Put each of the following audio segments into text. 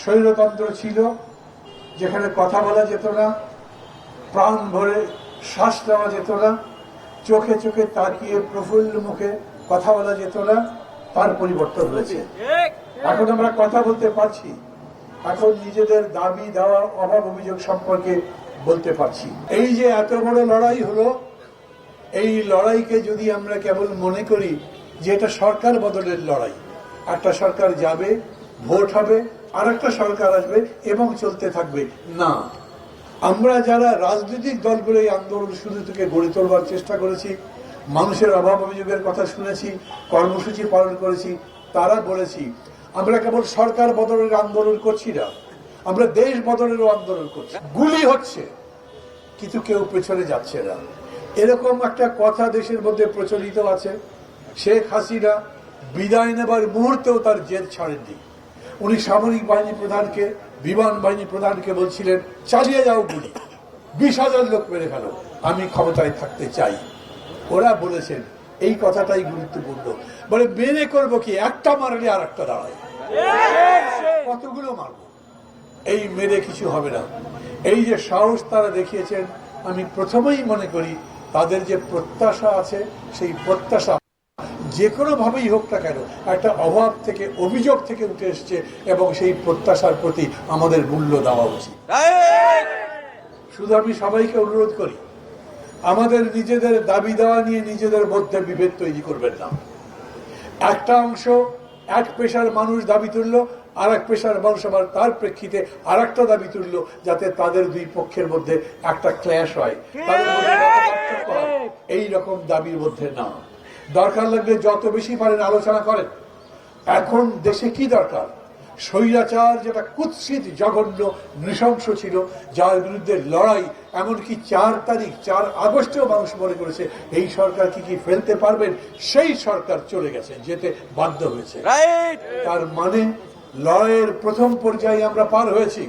স্বৈরতন্ত্র ছিল, যেখানে কথা বলা যেত না, প্রাণ ভরে শ্বাস নেওয়া যেত না, চোখে চোখে তাকিয়ে প্রফুল্ল মুখে কথা বলা যেত না, তার পরিবর্তন হয়েছে। এখন আমরা কথা বলতে পারছি, এখন নিজেদের দাবি দেওয়া অভাব অভিযোগ সম্পর্কে বলতে পারছি। এই যে এত বড় লড়াই হলো, এই লড়াইকে যদি আমরা কেবল মনে করি যে এটা সরকার বদলের লড়াই, একটা সরকার যাবে, ভোট হবে আর একটা সরকার আসবে এবং চলতে থাকবে। না। আমরা যারা রাজনৈতিক দলগুলো এই আন্দোলন শুরু থেকে গড়ে তোলবার চেষ্টা করেছি মানুষের অভাব অভিযোগের কথা শুনেছি কর্মসূচি পালন করেছি তারা বলেছি আমরা কেবল সরকার বদলের আন্দোলন করছি না আমরা দেশ বদলেরও আন্দোলন করছি। গুলি হচ্ছে কিন্তু কেউ পেছনে যাচ্ছে না। এরকম একটা কথা দেশের মধ্যে প্রচলিত আছে শেখ হাসিনা বিদায় নেবার মুহূর্তেও তার জেদ ছাড়েননি। উনি সামরিক বাহিনী প্রধানকে, বিমান বাহিনী প্রধানকে বলছিলেন, চালিয়ে যাও গুলি। বিশ হাজার লোক মেরে ফেল। আমি ক্ষমতায় থাকতে চাই। ওরা বলেছেন, এই কথাটাই গুরুত্বপূর্ণ। বলে, মেরে করব কি? একটা মারলে আর একটা দাঁড়ায়। কতগুলো মারবো? এই মেরে কিছু হবে না। এই যে সাহস তারা দেখিয়েছেন, আমি প্রথমেই মনে করি, তাদের যে প্রত্যাশা আছে, সেই প্রত্যাশা যে কোনো ভাবেই হোক না কেন, একটা অভাব থেকে, অভিযোগ থেকে উঠে এসছে এবং সেই প্রত্যাশার প্রতি আমাদের মূল্য দেওয়া উচিত। শুধু আমি সবাইকে অনুরোধ করি, আমাদের নিজেদের দাবি দেওয়া নিয়ে নিজেদের মধ্যে বিভেদ তৈরি করবেন না। একটা অংশ এক পেশার মানুষ দাবি তুলল আর এক পেশার মানুষ আবার তার প্রেক্ষিতে আর একটা দাবি তুলল, যাতে তাদের দুই পক্ষের মধ্যে একটা ক্ল্যাশ হয়। এই রকম দাবির মধ্যে না। দরকার লাগলে যত বেশি পারেন আলোচনা করেন। এখন দেশে কি দরকার? স্বৈরাচার যেটা কুৎসিত জঘন্য নৃশংস ছিল যার বিরুদ্ধে লড়াই এমনকি চার তারিখ চার আগস্টেও মানুষ মনে করেছে এই সরকার কি কি ফেলতে পারবেন সেই সরকার চলে গেছে যেতে বাধ্য হয়েছে। তার মানে লড়াইয়ের প্রথম পর্যায়ে আমরা পার হয়েছি।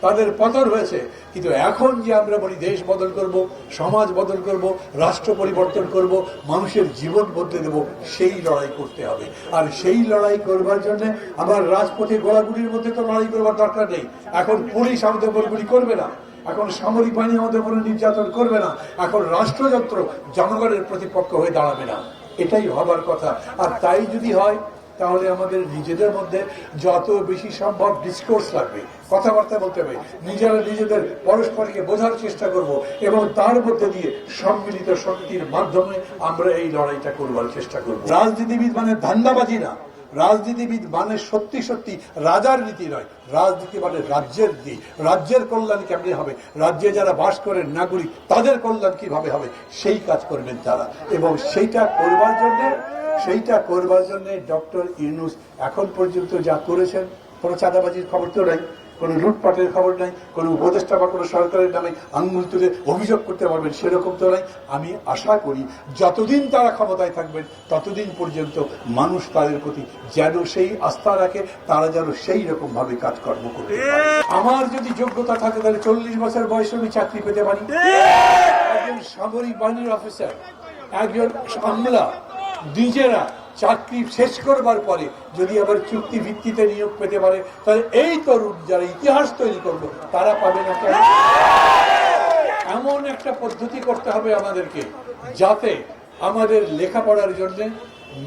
তাদের পতন হয়েছে। কিন্তু এখন যে আমরা বলি দেশ বদল করব, সমাজ বদল করব, রাষ্ট্র পরিবর্তন করব, মানুষের জীবন বদলে দেব, সেই লড়াই করতে হবে। আর সেই লড়াই করবার জন্য আমার রাজপথে গোড়াগুলির মধ্যে তো লড়াই করবার দরকার নেই। এখন পুলিশ আমাদের উপর করবে না। এখন সামরিক বাহিনী আমাদের উপরে নির্যাতন করবে না। এখন রাষ্ট্রযন্ত্র জনগণের প্রতিপক্ষ হয়ে দাঁড়াবে না। এটাই হবার কথা। আর তাই যদি হয় তাহলে আমাদের নিজেদের মধ্যে যত বেশি সম্ভব ডিসকোর্স লাগবে। কথাবার্তা বলতে হবে। নিজেরা নিজেদের পরস্পরকে বোঝার চেষ্টা করব এবং তার মধ্যে দিয়ে সম্মিলিত শক্তির মাধ্যমে আমরা এই লড়াইটা করবার চেষ্টা করব। রাজনীতিবিদ মানে ধান্দাবাজি না রাজনীতিবিদ মানে সত্যি সত্যি রাজার নীতি নয়। রাজনীতি মানে রাজ্যের নীতি। রাজ্যের কল্যাণ কেমনি হবে? রাজ্যে যারা বাস করেন নাগরিক, তাদের কল্যাণ কীভাবে হবে? সেই কাজ করবেন তারা। এবং সেইটা করবার জন্য সেইটা করবার জন্য ডক্টর ইউনুস এখন পর্যন্ত যা করেছেন কোনো চাঁদাবাজির খবর তো নাই কোনো লুটপাটের খবর নাই কোনো উপদেষ্টা বা কোনো সরকারের নামে আঙ্গুল তুলে অভিযোগ করতে পারবেন সেরকম তো নাই। আমি আশা করি যতদিন তারা ক্ষমতায় থাকবেন ততদিন পর্যন্ত মানুষ তাদের প্রতি যেন সেই আস্থা রাখে তারা যেন সেই রকম ভাবে কাজকর্ম করতে আমার যদি যোগ্যতা থাকে তাহলে চল্লিশ বছর বয়সে আমি চাকরি পেতে পারি। একজন সামরিক বাহিনীর অফিসার একজন আমলা নিজেরা চাকরি শেষ করবার পরে যদি আবার চুক্তি ভিত্তিতে নিয়োগ পেতে পারে, তাহলে এই তরুণ যারা ইতিহাস তৈরি করল, তারা পাবে না কেন? এমন একটা পদ্ধতি করতে হবে আমাদেরকে, যাতে আমাদের লেখাপড়ার জন্যে,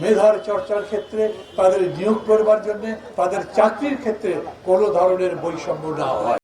মেধার চর্চার ক্ষেত্রে, তাদের নিয়োগ করবার জন্যে, তাদের চাকরির ক্ষেত্রে কোনো ধরনের বৈষম্য না হয়।